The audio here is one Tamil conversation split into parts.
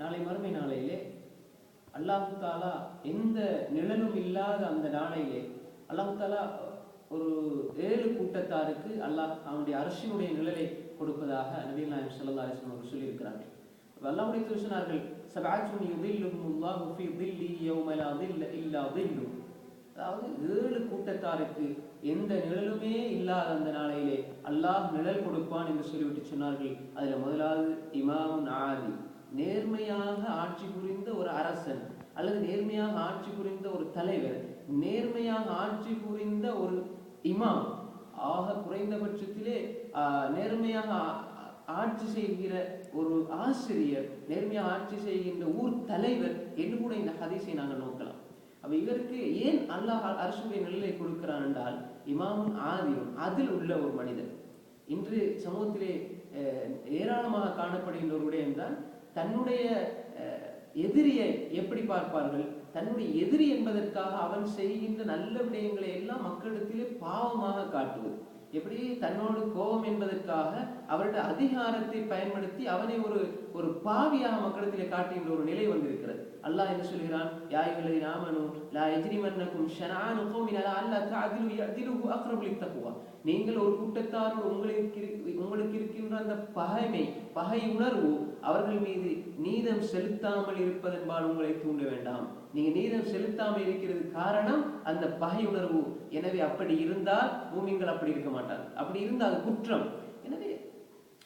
நாளை மறுமை நாளையிலே அல்லாஹு தாலா எந்த நிழலும் இல்லாத அந்த நாளையிலே அல்லாஹு தாலா ஒரு ஏழு கூட்டத்தாருக்கு அல்லாஹ் அவனுடைய அரசினுடைய நிழலை கொடுப்பதாக நபீல் நாயம் சல்லா அலிஸ்லாம் அவர்கள் சொல்லியிருக்கிறார்கள். அல்லாஹுடைய தூதர் சொன்னார்கள் சபாச்சுன் யுதில்லுஹுமுல்லாஹு தில்லி யௌம தில்ல இல்லா தில்லு. அதாவது ஏழு கூட்டத்தாருக்கு எந்த நிழலுமே இல்லாத அந்த நாளையிலே அல்லாஹ் நிழல் கொடுப்பான் என்று சொல்லிவிட்டு சொன்னார்கள். அதுல முதலாவது இமாமுன் ஆதி. நேர்மையாக ஆட்சி புரிந்த ஒரு அரசன் அல்லது நேர்மையாக ஆட்சி புரிந்த ஒரு தலைவர் நேர்மையாக ஆட்சி புரிந்த ஒரு இமாம் ஆக குறைந்தபட்சத்திலே ஆஹ், நேர்மையாக ஆட்சி செய்கிற ஒரு ஆசிரியர் நேர்மையாக ஆட்சி செய்கின்ற ஊர் தலைவர் என்று கூட இந்த ஹதீஸை நாங்கள் நோக்கலாம். அப்ப இவருக்கு ஏன் அல்லாஹ் அரசுடைய நிலையை கொடுக்கிறான் என்றால் இமாமும் ஆதியும் அதில் உள்ள ஒரு மனிதர். இன்று சமூகத்திலே அஹ், ஏராளமாக காணப்படுகின்ற ஒரு விடயம்தான் தன்னுடைய அஹ், எதிரியை எப்படி பார்ப்பார்கள்? தன்னுடைய எதிரி என்பதற்காக அவன் செய்கின்ற நல்ல விடயங்களை எல்லாம் மக்களிடத்திலே பாவமாக காட்டுவது. எப்படி தன்னோடு கோபம் என்பதற்காக அவருடைய அதிகாரத்தை பயன்படுத்தி அவனை ஒரு ஒரு பாவியாக மக்களிடத்திலே காட்டுகின்ற ஒரு நிலை வந்திருக்கிறது. அல்லாஹ் என்ன சொல்கிறான்? யாயுகளை ராமனும் லா எஜ்ரிமன்னக்கும் ஷனானு கோமின் அல்லாஹ் அல்லா தஅதிலு யஅதிலுஹு அக்ரபு நீங்கள் ஒரு கூட்டத்தாரோடு உங்களுக்கு உங்களுக்கு இருக்கின்ற அந்த பகைமை பகை உணர்வு அவர்கள் மீது நீதம் செலுத்தாமல் இருப்பதென்பால் உங்களை தூண்ட வேண்டாம். நீங்க நீதம் செலுத்தாமல் இருக்கிறது காரணம் அந்த பகை உணர்வு. எனவே அப்படி இருந்தால் பூமிங்கள் அப்படி இருக்க மாட்டாங்க அப்படி இருந்தால் அது குற்றம். எனவே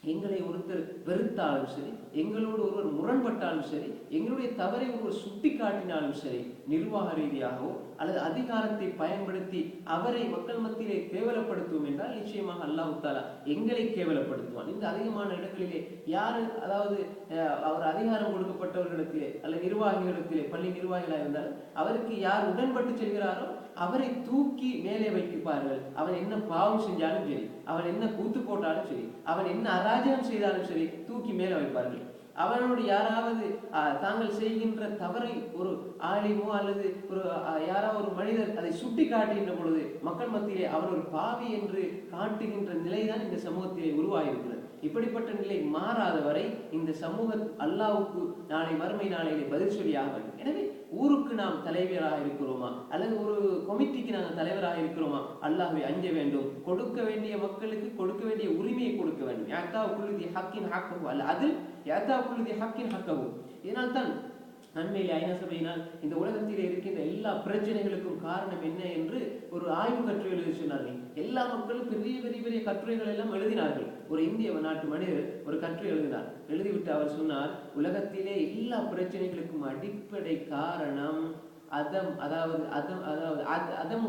எங்களை ஒருத்தர் வெறுத்தாலும் சரி எங்களோடு ஒருவர் முரண்பட்டாலும் சரி எங்களுடைய தவறை ஒருவர் சுட்டி காட்டினாலும் சரி நிர்வாக ரீதியாகவோ அல்லது அதிகாரத்தை பயன்படுத்தி அவரை மக்கள் மத்தியிலே கேவலப்படுத்துவோம் என்றால் நிச்சயமாக அல்லாஹ் தாலா எங்களை கேவலப்படுத்துவான். இந்த அதிகமான இடங்களிலே யாரு அதாவது அஹ், அவர் அதிகாரம் கொடுக்கப்பட்டவர்களிடத்திலே அல்ல நிர்வாகிகளிடத்திலே பள்ளி நிர்வாகிகளாக இருந்தாலும் அவருக்கு யார் உடன்பட்டு செல்கிறாரோ அவரை தூக்கி மேலே வைப்பார்கள் அவன் என்ன பாவம் செஞ்சாலும் சரி அவன் என்ன கூத்து போட்டாலும் சரி அவன் என்ன ராஜ்யம் செய்தாலும் சரி தூக்கி மேலே வைப்பார்கள். அவனோடு யாராவது தாங்கள் செய்கின்ற தவறை ஒரு ஆலிமோ அல்லது ஒரு யாராவது ஒரு மனிதர் அதை சுட்டி காட்டுகின்ற பொழுது மக்கள் மத்தியிலே அவர் ஒரு பாவி என்று காட்டுகின்ற நிலைதான் இந்த சமூகத்திலே உருவாகியிருக்கிறது. இப்படிப்பட்ட நிலை மாறாத வரை இந்த சமூக அல்லாவுக்கு நாளை மறுமை நாளையிலே பதில் சொல்லியாக வேண்டும். எனவே ஊருக்கு நாம் தலைவராக இருக்கிறோமா? அல்லது ஒரு கொமிட்டிக்கு நாங்கள் தலைவராக இருக்கிறோமா? அல்லாஹ்வை அஞ்ச வேண்டும். கொடுக்க வேண்டிய மக்களுக்கு கொடுக்க வேண்டிய உரிமையை கொடுக்க வேண்டும். யாத்தா குழுதி ஹக்கின் ஹக்கவு அல்ல அது யாத்தா குழுதி ஹக்கின் ஹக்கவு இதனால் தான் அண்மையில் ஐநா சபையினால் இந்த உலகத்தில் இருக்கின்ற எல்லா பிரச்சனைகளுக்கும் காரணம் என்ன என்று ஒரு ஆய்வு கட்டுரை எழுதி சொன்னார்கள். எல்லா மக்களும் பெரிய பெரிய பெரிய கட்டுரைகள் எல்லாம் எழுதினார்கள். ஒரு இந்திய நாட்டு மனிதர் ஒரு கட்டுரை எழுதினார். எழுதிவிட்டு அவர் சொன்னார் உலகத்திலே எல்லா பிரச்சனைகளுக்கும் அடிப்படை காரணம் அதம் அதாவது அதம் அதாவது அதம்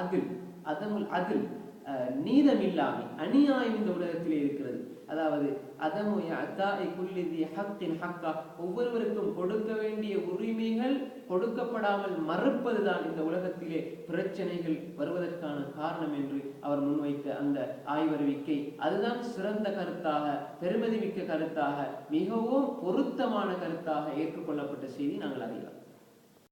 அதில் அதமுல் அதில் அஹ், அநியாயம் இந்த உலகத்திலே இருக்கிறது. அதாவது அதமு யஅதாஇ குல்லி ஹக்கின் ஹக்கா ஒவ்வொருவருக்கும் கொடுக்க வேண்டிய உரிமைகள் கொடுக்கப்படாமல் மறுப்பதுதான் இந்த உலகத்திலே பிரச்சனைகள் வருவதற்கான காரணம் என்று அவர் முன்வைத்த அந்த ஆய்வறிவிக்கை. அதுதான் சிறந்த கருத்தாக பெருமதி மிக்க கருத்தாக மிகவும் பொருத்தமான கருத்தாக ஏற்றுக்கொள்ளப்பட்ட செய்தி நாங்கள் அறியலாம்